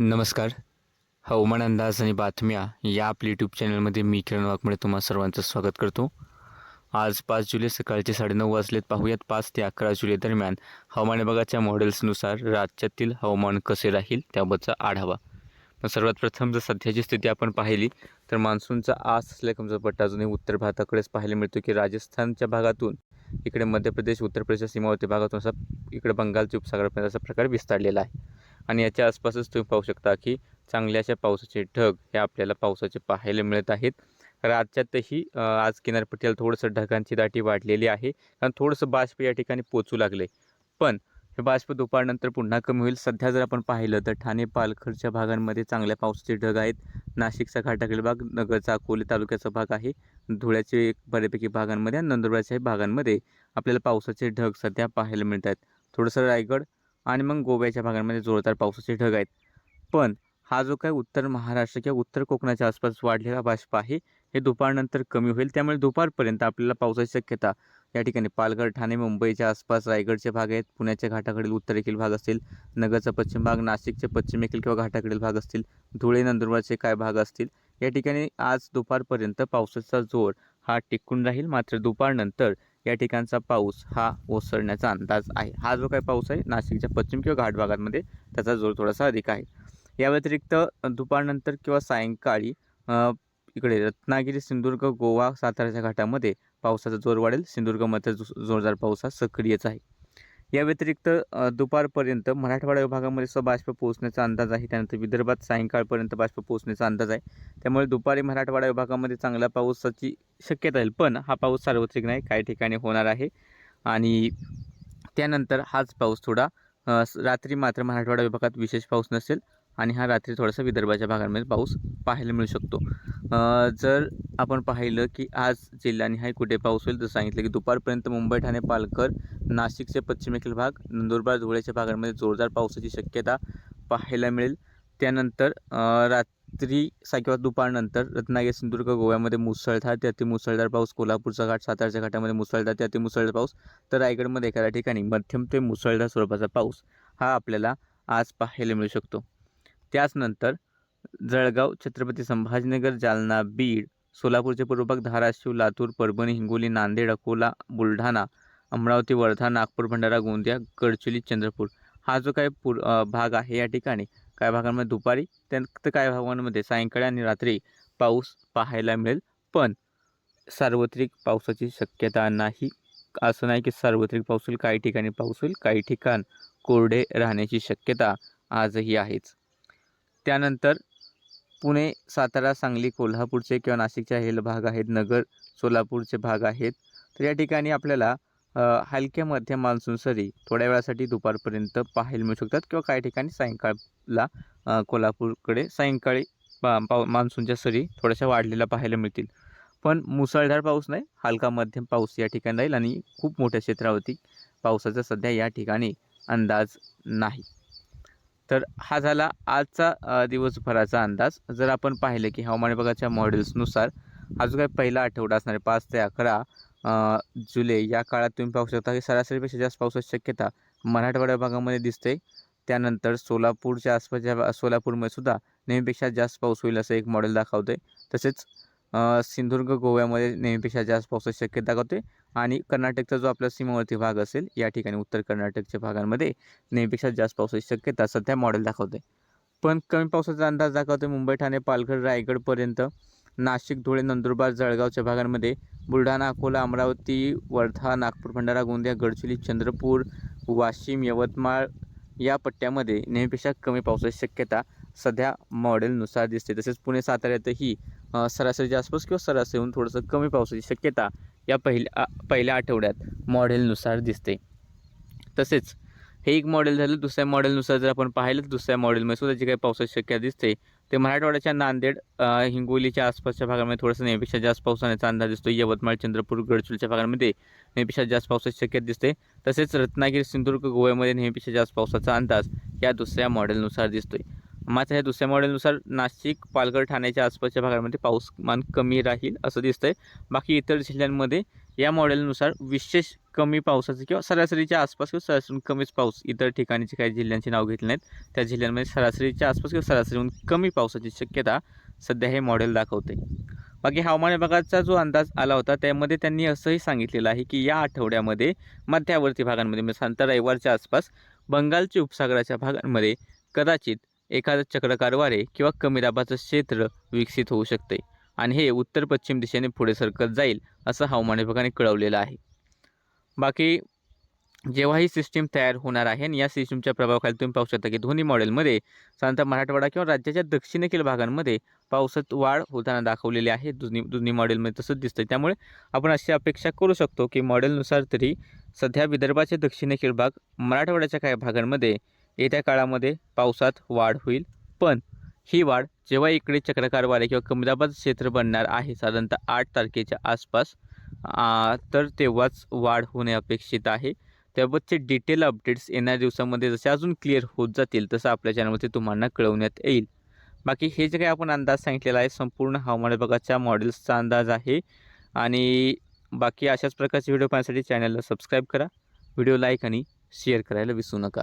नमस्कार. हवामान अंदाज आणि बातम्या या आपल्या यूट्यूब चॅनलमध्ये मी किरण वाघमळे तुम्हा सर्वांचं स्वागत करतो. आज पाच जुलै सकाळचे साडेनऊ वाजलेत. पाहूयात पाच ते अकरा जुलै दरम्यान हवामान विभागाच्या मॉडेल्सनुसार राज्यातील हवामान कसे राहील त्याबद्दलचा आढावा. पण सर्वात प्रथम जर सध्याची स्थिती आपण पाहिली तर मान्सूनचा आस असल्याचा पट्टा अजूनही उत्तर भारताकडेच पाहायला मिळतो की राजस्थानच्या भागातून इकडे मध्य प्रदेश उत्तर प्रदेशच्या सीमावर्ती भागातून असा इकडे बंगालच्या उपसागरापर्यंत असा प्रकार विस्तारलेला आहे. आणि याच्या आसपासच तुम्ही पाहू शकता की चांगल्या अशा पावसाचे ढग हे आपल्याला पावसाचे पाहायला मिळत आहेत. राज्यातही आज किनारपट्टीला थोडंसं ढगांची दाटी वाढलेली आहे. कारण थोडंसं बाष्प या ठिकाणी पोचू लागले. पण हे बाष्प दुपारनंतर पुन्हा कमी होईल. सध्या जर आपण पाहिलं तर ठाणे पालघरच्या भागांमध्ये चांगल्या पावसाचे ढग आहेत. नाशिकचा घाटाकडील भाग नगरचा अकोले तालुक्याचा भाग आहे. धुळ्याचे एक बऱ्यापैकी भागांमध्ये आणि नंदुरबारच्या भागांमध्ये आपल्याला पावसाचे ढग सध्या पाहायला मिळत आहेत. थोडंसं रायगड आणि मग गोव्याच्या भागांमध्ये जोरदार पावसाचे ढग आहेत. पण हा जो काय उत्तर महाराष्ट्र किंवा उत्तर कोकणाच्या आसपास वाढलेला बाष्प आहे हे दुपारनंतर कमी होईल. त्यामुळे दुपारपर्यंत आपल्याला पावसाची शक्यता या ठिकाणी पालघर ठाणे मुंबईच्या आसपास रायगडचे भाग आहेत. पुण्याच्या घाटाकडील उत्तरेकडील भाग असतील नगरचा पश्चिम भाग नाशिकचे पश्चिमेकडील किंवा घाटाकडील भाग असतील धुळे नंदुरबारचे काय भाग असतील या ठिकाणी आज दुपारपर्यंत पावसाचा जोर हा टिकून राहील. मात्र दुपारनंतर या ठिकाणचा पाऊस हा ओसरण्याचा अंदाज आहे. हा जो काही पाऊस आहे नाशिकच्या पश्चिम किंवा घाट भागांमध्ये त्याचा जोर थोडासा अधिक आहे. या व्यतिरिक्त दुपारनंतर किंवा सायंकाळी इकडे रत्नागिरी सिंधुदुर्ग गोवा साताऱ्याच्या घाटामध्ये पावसाचा जोर वाढेल. सिंधुदुर्गमध्ये जो- जोरदार पाऊस हा सक्रियच आहे. या व्यतिरिक्त दुपारपर्यंत मराठवाडा विभागामध्ये सुद्धा बाष्प पोहोचण्याचा अंदाज आहे. त्यानंतर विदर्भात सायंकाळपर्यंत बाष्प पोहोचण्याचा अंदाज आहे. त्यामुळे दुपारी मराठवाडा विभागामध्ये चांगला पावसाची शक्यता आहे पण हा पाऊस सार्वत्रिक नाही. काही ठिकाणी होणार आहे. आणि त्यानंतर हाच पाऊस थोडा रात्री मात्र मराठवाडा विभागात विशेष पाऊस नसेल. आणि हा रात्री थोडासा विदर्भाच्या भागांमध्ये पाऊस पाहायला मिळू शकतो. जर आपण पाहिलं की आज जिल्ह्यानिहाय कुठे पाऊस होईल तर सांगितलं की दुपारपर्यंत मुंबई ठाणे पालघर नाशिकचे पश्चिमेकडील भाग नंदुरबार धुळ्याच्या भागांमध्ये जोरदार पावसाची शक्यता पाहायला मिळेल. त्यानंतर रात्री सा किंवा दुपारनंतर रत्नागिरी सिंधुदुर्ग गोव्यामध्ये मुसळधार ते अतिमुसळधार पाऊस कोल्हापूरचा घाट सातारच्या घाटामध्ये मुसळधार ते अतिमुसळधार पाऊस तर रायगडमध्ये एखाद्या ठिकाणी मध्यम ते मुसळधार स्वरूपाचा पाऊस हा आपल्याला आज पाहायला मिळू शकतो. त्याचनंतर जळगाव छत्रपती संभाजीनगर जालना बीड सोलापूरचे पूर्व भाग धाराशिव लातूर परभणी हिंगोली नांदेड अकोला बुलढाणा अमरावती वर्धा नागपूर भंडारा गोंदिया गडचिरोली चंद्रपूर. हा जो काही पूर भाग आहे या ठिकाणी काही भागांमध्ये दुपारी त्यानंतर काही भागांमध्ये सायंकाळी आणि रात्री पाऊस पाहायला मिळेल पण सार्वत्रिक पावसाची शक्यता नाही. असं नाही की सार्वत्रिक पाऊस होईल काही ठिकाणी पाऊस होईल काही ठिकाण कोरडे राहण्याची शक्यता आजही आहेच. त्यानंतर पुणे सातारा सांगली कोल्हापूरचे किंवा नाशिकचे हे भाग आहेत नगर सोलापूरचे भाग आहेत. तर या ठिकाणी आपल्याला हलक्या मध्यम मान्सून सरी थोड्या वेळासाठी दुपारपर्यंत पाहायला मिळू शकतात किंवा काही ठिकाणी सायंकाळला कोल्हापूरकडे सायंकाळी पा पाव मान्सूनच्या सरी थोड्याशा वाढलेल्या पाहायला मिळतील. पण मुसळधार पाऊस नाही हलका मध्यम पाऊस या ठिकाणी राहील आणि खूप मोठ्या क्षेत्रावरती पावसाचा सध्या या ठिकाणी अंदाज नाही. तर हा झाला आजचा दिवसभराचा अंदाज. जर आपण पाहिलं की हवामान विभागाच्या मॉडेल्सनुसार हा जो काही पहिला आठवडा असणार आहे पाच ते अकरा जुलै या काळात तुम्ही पाहू शकता की सरासरीपेक्षा जास्त पावसाची शक्यता मराठवाड्या भागामध्ये दिसते. त्यानंतर सोलापूरच्या आसपासच्या सोलापूरमध्ये सुद्धा नेहमीपेक्षा जास्त पाऊस होईल असं एक मॉडेल दाखवते तसेच सिंधुदुर्ग गोव्यामध्ये नेहमीपेक्षा जास्त पावसाची शक्यता दाखवते आणि कर्नाटकचा जो आपला सीमावर्ती भाग असेल या ठिकाणी उत्तर कर्नाटकच्या भागांमध्ये नेहमीपेक्षा जास्त पावसाची शक्यता सध्या मॉडेल दाखवते पण कमी पावसाचा अंदाज दाखवते मुंबई ठाणे पालघर रायगडपर्यंत नाशिक धुळे नंदुरबार जळगावच्या भागांमध्ये बुलढाणा अकोला अमरावती वर्धा नागपूर भंडारा गोंदिया गडचिरोली चंद्रपूर वाशिम यवतमाळ या पट्ट्यामध्ये नेहमीपेक्षा कमी पावसाची शक्यता सध्या मॉडेलनुसार दिसते तसेच पुणे साताऱ्यातही सरासरीच्या आसपास किंवा सरासरीहून थोडंसं कमी पावसाची शक्यता या पहिल्या पहिल्या आठवड्यात मॉडेलनुसार दिसते. तसेच हे एक मॉडेल झालं दुसऱ्या मॉडेलनुसार जर आपण पाहिलं तर दुसऱ्या मॉडेलमध्ये सुद्धा जी काही पावसाची शक्यता दिसते ते मराठवाड्याच्या नांदेड हिंगोलीच्या आसपासच्या भागामध्ये थोडंसं नेहमीपेक्षा जास्त पाऊस होण्याचा अंदाज दिसतो यवतमाळ चंद्रपूर गडचिरोलीच्या भागांमध्ये नेहमीपेक्षा जास्त पावसाची शक्यता दिसते. तसेच रत्नागिरी सिंधुदुर्ग गोव्यामध्ये नेहमीपेक्षा जास्त पावसाचा अंदाज या दुसऱ्या मॉडेलनुसार दिसतोय. मात्र ह्या दुसऱ्या मॉडेलनुसार नाशिक पालघर ठाण्याच्या आसपासच्या भागांमध्ये पाऊसमान कमी राहील असं दिसतंय. बाकी इतर जिल्ह्यांमध्ये या मॉडेलनुसार विशेष कमी पावसाचं किंवा सरासरीच्या आसपास किंवा सरासरीहून कमीच पाऊस इतर ठिकाणीचे काही जिल्ह्यांची नाव घेतली नाहीत. त्या जिल्ह्यांमध्ये सरासरीच्या आसपास किंवा सरासरीहून कमी पावसाची शक्यता सध्या हे मॉडेल दाखवते. बाकी हवामान विभागाचा जो अंदाज आला होता त्यामध्ये त्यांनी असंही सांगितलेलं आहे की या आठवड्यामध्ये मध्यावर्ती भागांमध्ये म्हणजे साधारणतः रविवारच्या आसपास बंगालच्या उपसागराच्या भागांमध्ये कदाचित एखादं चक्रकारवारे किंवा कमी दाबाचं क्षेत्र विकसित होऊ शकते आणि हे उत्तर पश्चिम दिशेने पुढे सरकत जाईल असं हवामान विभागाने कळवलेलं आहे. बाकी जेव्हा ही सिस्टीम तयार होणार आहे आणि या सिस्टीमच्या प्रभावाखाली तुम्ही पाहू शकता की दोन्ही मॉडेलमध्ये साधारणतः मराठवाडा किंवा राज्याच्या दक्षिणेकडील भागांमध्ये पावसात वाढ होताना दाखवलेली आहे. दोन्ही दोन्ही मॉडेलमध्ये तसंच दिसतं त्यामुळे आपण अशी अपेक्षा करू शकतो की मॉडेलनुसार तरी सध्या विदर्भाचे दक्षिणेकडील भाग मराठवाड्याच्या काही भागांमध्ये येत्या काळामध्ये पावसात वाढ होईल. पण ही वाढ जेव्हा इकडे चक्रकार वारे किंवा कमदाबाद क्षेत्र बनणार आहे साधारणतः आठ तारखेच्या आसपास तर तेव्हाच वाढ होणे अपेक्षित आहे. त्याबाबतचे डिटेल अपडेट्स येणाऱ्या दिवसामध्ये जसे अजून क्लिअर होत जातील तसं आपल्या चॅनलमध्ये तुम्हाला कळवण्यात येईल. बाकी हे जे काही आपण अंदाज सांगितलेला आहे संपूर्ण हवामान विभागाच्या मॉडेल्सचा अंदाज आहे. आणि बाकी अशाच प्रकारचे व्हिडिओ पाहण्यासाठी चॅनलला सबस्क्राईब करा. व्हिडिओ लाईक आणि शेअर करायला विसरू नका.